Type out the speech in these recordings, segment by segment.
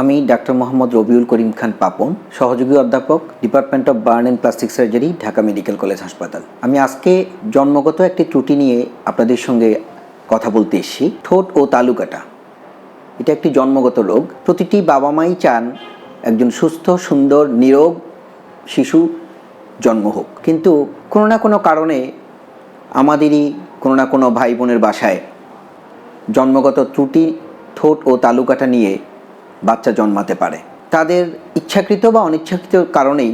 আমি ডাক্তার মোহাম্মদ রবিউল করিম খান পাপন, সহযোগী অধ্যাপক, department of burn and plastic surgery, Dhaka medical college হাসপাতাল। আমি আজকে জন্মগত একটি ত্রুটি নিয়ে আপনাদের সঙ্গে কথা বলতে এসেছি, ঠোঁট ও তালুকাটা। এটা একটি জন্মগত রোগ। প্রতিটি বাবা মাই চান একজন সুস্থ, সুন্দর, নিরোগ শিশু জন্ম হোক। কিন্তু কোনো না কোনো কারণে আমাদেরই কোনো না কোনো ভাই বোনের বাসায় জন্মগত ত্রুটি, ঠোঁট ও তালুকাটা নিয়ে বাচ্চা জন্মাতে পারে। তাদের ইচ্ছাকৃত বা অনিচ্ছাকৃত কারণেই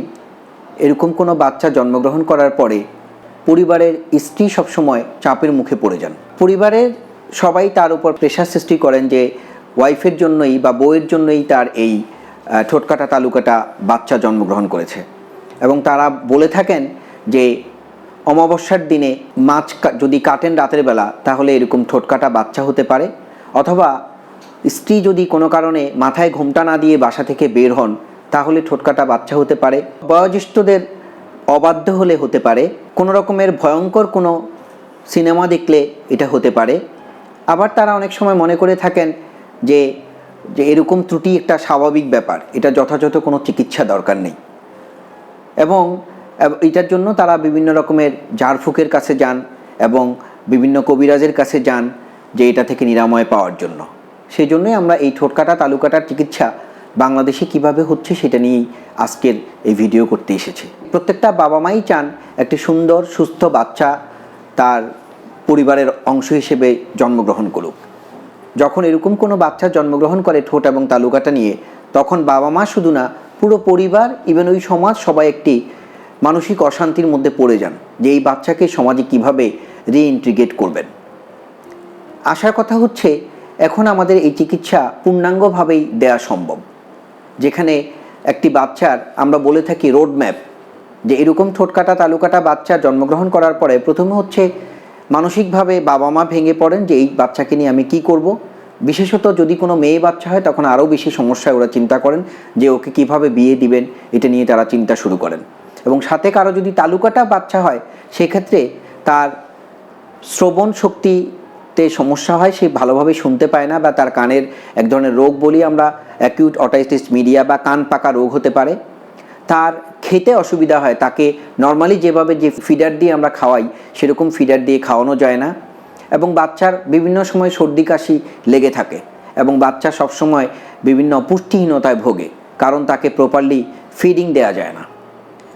এরকম কোনো বাচ্চা জন্মগ্রহণ করার পরে পরিবারের স্ত্রী সবসময় চাপের মুখে পড়ে যান। পরিবারের সবাই তার উপর প্রেশার সৃষ্টি করেন যে ওয়াইফের জন্যই বা বউয়ের জন্যই তার এই ঠোটকাটা, তালুকাটা বাচ্চা জন্মগ্রহণ করেছে। এবং তারা বলে থাকেন যে অমাবস্যার দিনে মাছ যদি কাটেন রাতের বেলা, তাহলে এরকম ঠোটকাটা বাচ্চা হতে পারে। অথবা স্ত্রী যদি কোনো কারণে মাথায় ঘোমটা না দিয়ে বাসা থেকে বের হন, তাহলে ঠোটকাটা বাচ্চা হতে পারে। বয়োজ্যেষ্ঠদের অবাধ্য হলে হতে পারে। কোনো রকমের ভয়ঙ্কর কোনো সিনেমা দেখলে এটা হতে পারে। আবার তারা অনেক সময় মনে করে থাকেন যে যে এরকম ত্রুটি একটা স্বাভাবিক ব্যাপার। এটা যথাযথ কোনো চিকিৎসা দরকার নেই। এবং এটার জন্য তারা বিভিন্ন রকমের ঝাড়ফুঁকের কাছে যান এবং বিভিন্ন কবিরাজের কাছে যান যে এটা থেকে নিরাময় পাওয়ার জন্য। সেই জন্যই আমরা এই ঠোঁটকাটা তালুকাটার চিকিৎসা বাংলাদেশে কীভাবে হচ্ছে সেটা নিয়েই আজকের এই ভিডিও করতে এসেছি। প্রত্যেকটা বাবা মাই চান একটি সুন্দর, সুস্থ বাচ্চা তার পরিবারের অংশ হিসেবে জন্মগ্রহণ করুক। যখন এরকম কোনো বাচ্চা জন্মগ্রহণ করে ঠোঁট এবং তালুকাটা নিয়ে, তখন বাবা মা শুধু না, পুরো পরিবার ইভেন ওই সমাজ সবাই একটি মানসিক অশান্তির মধ্যে পড়ে যান যে এই বাচ্চাকে সমাজে কীভাবে রিইন্টিগ্রেট করবেন। আসার কথা হচ্ছে এখন আমাদের এই চিকিৎসা পূর্ণাঙ্গভাবেই দেয়া সম্ভব। যেখানে একটি বাচ্চার আমরা বলে থাকি রোড ম্যাপ যে এরকম ঠোঁটকাটা তালুকাটা বাচ্চা জন্মগ্রহণ করার পরে প্রথমে হচ্ছে মানসিকভাবে বাবা মা ভেঙে পড়েন যে এই বাচ্চাকে নিয়ে আমি কি করব। বিশেষত যদি কোনো মেয়ে বাচ্চা হয় তখন আরও বেশি সমস্যায় ওরা চিন্তা করেন যে ওকে কীভাবে বিয়ে দিবেন, এটা নিয়ে তারা চিন্তা শুরু করেন। এবং সাথে কারও যদি তালুকাটা বাচ্চা হয়, সেক্ষেত্রে তার শ্রবণ শক্তিতে সমস্যা হয়, সে ভালোভাবে শুনতে পায় না বা তার কানের এক ধরনের রোগ বলি আমরা অ্যাকিউট অটাইটিস মিডিয়া বা কান পাকা রোগ হতে পারে। তার খেতে অসুবিধা হয়, তাকে নর্মালি যেভাবে যে ফিডার দিয়ে আমরা খাওয়াই, সেরকম ফিডার দিয়ে খাওয়ানো যায় না। এবং বাচ্চার বিভিন্ন সময় সর্দি কাশি লেগে থাকে এবং বাচ্চা সবসময় বিভিন্ন পুষ্টিহীনতায় ভোগে, কারণ তাকে প্রপারলি ফিডিং দেওয়া যায় না।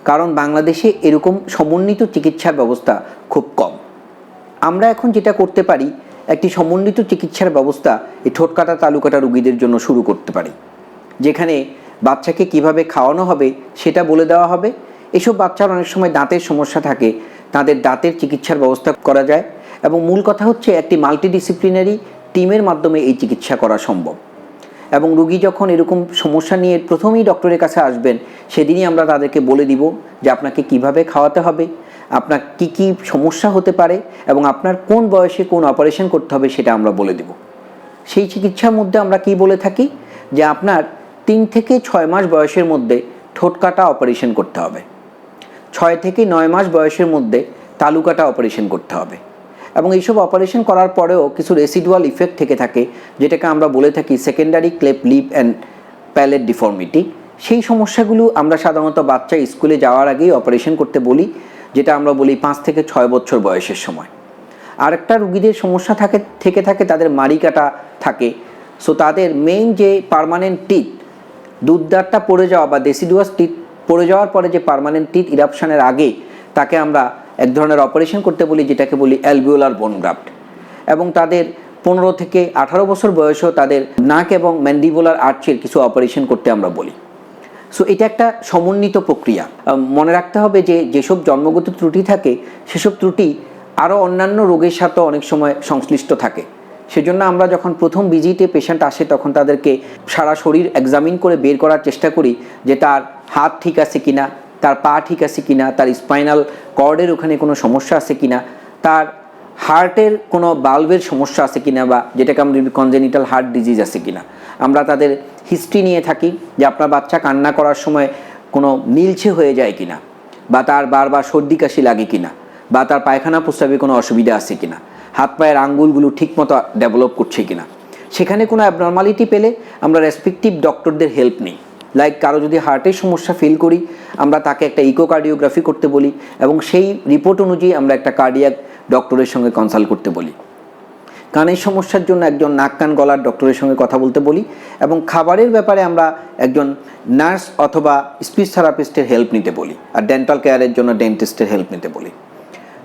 কারণ বাংলাদেশে এরকম সমন্বিত চিকিৎসার ব্যবস্থা খুব কম। আমরা এখন যেটা করতে পারি, একটি সমন্বিত চিকিৎসার ব্যবস্থা এই ঠোঁটকাটা তালুকাটা রুগীদের জন্য শুরু করতে পারি। যেখানে বাচ্চাকে কীভাবে খাওয়ানো হবে সেটা বলে দেওয়া হবে। এসব বাচ্চার অনেক সময় দাঁতের সমস্যা থাকে, তাদের দাঁতের চিকিৎসার ব্যবস্থা করা যায় এবং মূল কথা হচ্ছে একটি মাল্টিডিসিপ্লিনারি টিমের মাধ্যমে এই চিকিৎসা করা সম্ভব। এবং রুগী যখন এরকম সমস্যা নিয়ে প্রথমেই ডক্টরের কাছে আসবেন, সেদিনই আমরা তাদেরকে বলে দিব যে আপনাকে কীভাবে খাওয়াতে হবে। আপনার কি কি সমস্যা হতে পারে এবং আপনার কোন বয়সে কোন অপারেশন করতে হবে সেটা আমরা বলে দেব। সেই চিকিৎসার মধ্যে আমরা কি বলে থাকি? যে আপনার তিন থেকে ছয় মাস বয়সের মধ্যে ঠোঁট কাটা অপারেশন করতে হবে। ছয় থেকে নয় মাস বয়সের মধ্যে তালুকাটা অপারেশন করতে হবে। এবং এইসব অপারেশন করার পরেও কিছু রেসিডুয়াল ইফেক্ট থেকে থাকে, যেটাকে আমরা বলে থাকি secondary cleft lip and palate deformity সেই সমস্যাগুলো আমরা সাধারণত বাচ্চা স্কুলে যাওয়ার আগেই অপারেশন করতে বলি। যেটা আমরা বলি পাঁচ থেকে ছয় বছর বয়সের সময়। আরেকটা রুগীদের সমস্যা থাকে, থেকে থাকে, তাদের মাড়ি কাটা থাকে। সো তাদের মেইন যে পার্মানেন্ট টিথ দুধদারটা পড়ে যাওয়া বা ডেসিডুয়াস টিথ পড়ে যাওয়ার পরে যে পার্মানেন্ট টিথ ইরাপশনের আগে, তাকে আমরা এক ধরনের অপারেশন করতে বলি, যেটাকে বলি অ্যালভিওলার বোন গ্রাফট এবং তাদের পনেরো থেকে আঠারো বছর বয়সেও তাদের নাক এবং ম্যান্ডিবোলার আর্চের কিছু অপারেশন করতে আমরা বলি। সো এটা একটা সমন্বিত প্রক্রিয়া। মনে রাখতে হবে যে যেসব জন্মগত ত্রুটি থাকে, সেসব ত্রুটি আরও অন্যান্য রোগের সাথে অনেক সময় সংশ্লিষ্ট থাকে। সেজন্য আমরা যখন প্রথম ভিজিটে পেশেন্ট আসে, তখন তাদেরকে সারা শরীর এক্সামিন করে বের করার চেষ্টা করি যে তার হাত ঠিক আছে কিনা, তার পা ঠিক আছে কিনা, তার স্পাইনাল কর্ডের ওখানে কোনো সমস্যা আছে কিনা, তার হার্টের কোনো বাল্বের সমস্যা আছে কিনা বা যেটাকে আমরা কনজেনিটাল হার্ট ডিজিজ আছে কিনা। আমরা তাদের হিস্ট্রি নিয়ে থাকি যে আপনার বাচ্চা কান্না করার সময় কোনো নীলছে হয়ে যায় কিনা, বা তার বারবার সর্দি কাশি লাগে কিনা, বা তার পায়খানা প্রস্রাবে কোনো অসুবিধা আছে কিনা, হাত পায়ের আঙ্গুলগুলো ঠিকমতো ডেভেলপ করছে কিনা। সেখানে কোনো অ্যাবনর্মালিটি পেলে আমরা রেসপেক্টিভ ডক্টরদের হেল্প নিই। লাইক কারও যদি হার্টের সমস্যা ফিল করি, আমরা তাকে একটা ইকোকার্ডিওগ্রাফি করতে বলি এবং সেই রিপোর্ট অনুযায়ী আমরা একটা কার্ডিয়াক ডক্টরের সঙ্গে কনসাল্ট করতে বলি। কানের সমস্যার জন্য একজন নাক কান গলার ডক্টরের সঙ্গে কথা বলতে বলি এবং খাবারের ব্যাপারে আমরা একজন নার্স অথবা স্পিচ থেরাপিস্টের হেল্প নিতে বলি আর ডেন্টাল কেয়ারের জন্য ডেন্টিস্টের হেল্প নিতে বলি।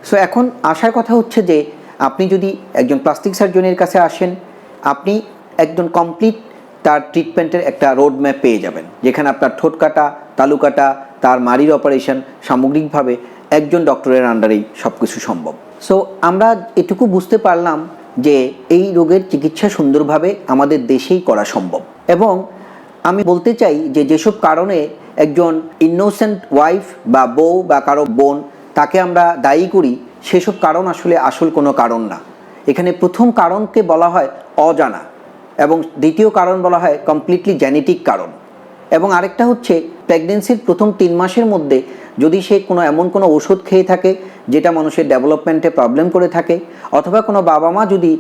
সো এখন আসার কথা হচ্ছে যে আপনি যদি একজন প্লাস্টিক সার্জনের কাছে আসেন, আপনি একজন কমপ্লিট তার ট্রিটমেন্টের একটা রোড ম্যাপ পেয়ে যাবেন, যেখানে আপনার ঠোঁট কাটা, তালু কাটা, তার মাড়ির অপারেশন সামগ্রিকভাবে একজন ডক্টরের আন্ডারেই সব কিছু সম্ভব। সো আমরা এটুকু বুঝতে পারলাম যে এই রোগের চিকিৎসা সুন্দরভাবে আমাদের দেশেই করা সম্ভব। এবং আমি বলতে চাই যে যেসব কারণে একজন ইনোসেন্ট ওয়াইফ বা বউ বা কারও বোন তাকে আমরা দায়ী করি, সেসব কারণ আসলে আসল কোনো কারণ না। এখানে প্রথম কারণকে বলা হয় অজানা এবং দ্বিতীয় কারণ বলা হয় কমপ্লিটলি জেনেটিক কারণ। এবং আরেকটা হচ্ছে প্রেগনেন্সির প্রথম তিন মাসের মধ্যে যদি সে কোনো এমন কোনো ওষুধ খেয়ে থাকে যেটা মানুষের ডেভেলপমেন্টে প্রবলেম করে থাকে, অথবা কোনো বাবা মা যদি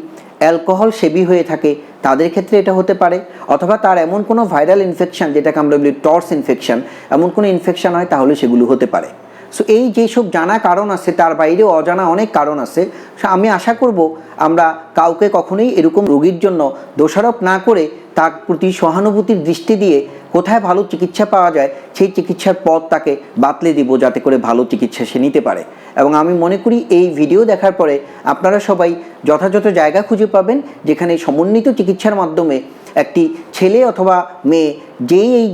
অ্যালকোহল সেবি হয়ে থাকে, তাদের ক্ষেত্রে এটা হতে পারে, অথবা তার এমন কোনো ভাইরাল ইনফেকশন যেটাকে আমরা বলি টর্স ইনফেকশন এমন কোনো ইনফেকশন হয় তাহলে সেগুলো হতে পারে। সো এই যেসব জানা কারণ আছে, তার বাইরেও অজানা অনেক কারণ আছে। আমি আশা করব আমরা কাউকে কখনোই এরকম রোগীর জন্য দোষারোপ না করে তার প্রতি সহানুভূতির দৃষ্টি দিয়ে কোথায় ভালো চিকিৎসা পাওয়া যায়, সেই চিকিৎসার পথ তাকে বাতলে দিব যাতে করে ভালো চিকিৎসা সে নিতে পারে। এবং আমি মনে করি এই ভিডিও দেখার পরে আপনারা সবাই যথাযথ জায়গা খুঁজে পাবেন, যেখানে সমন্বিত চিকিৎসার মাধ্যমে একটি ছেলে অথবা মেয়ে যেই এই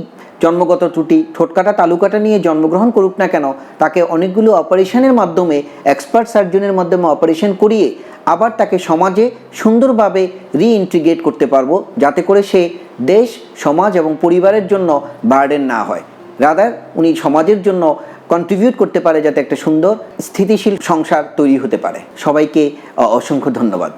জন্মগত ত্রুটি ঠোঁটকাটা তালুকাটা নিয়ে জন্মগ্রহণ করুক না কেন, তাকে অনেকগুলো অপারেশনের মাধ্যমে এক্সপার্ট সার্জনের মাধ্যমে অপারেশন করিয়ে আবার তাকে সমাজে সুন্দরভাবে রিইন্টিগ্রেট করতে পারব, যাতে করে সে দেশ, সমাজ এবং পরিবারের জন্য বার্ডেন না হয়। রাদার উনি সমাজের জন্য কন্ট্রিবিউট করতে পারে যাতে একটা সুন্দর, স্থিতিশীল সংসার তৈরি হতে পারে। সবাইকে, অসংখ্য ধন্যবাদ।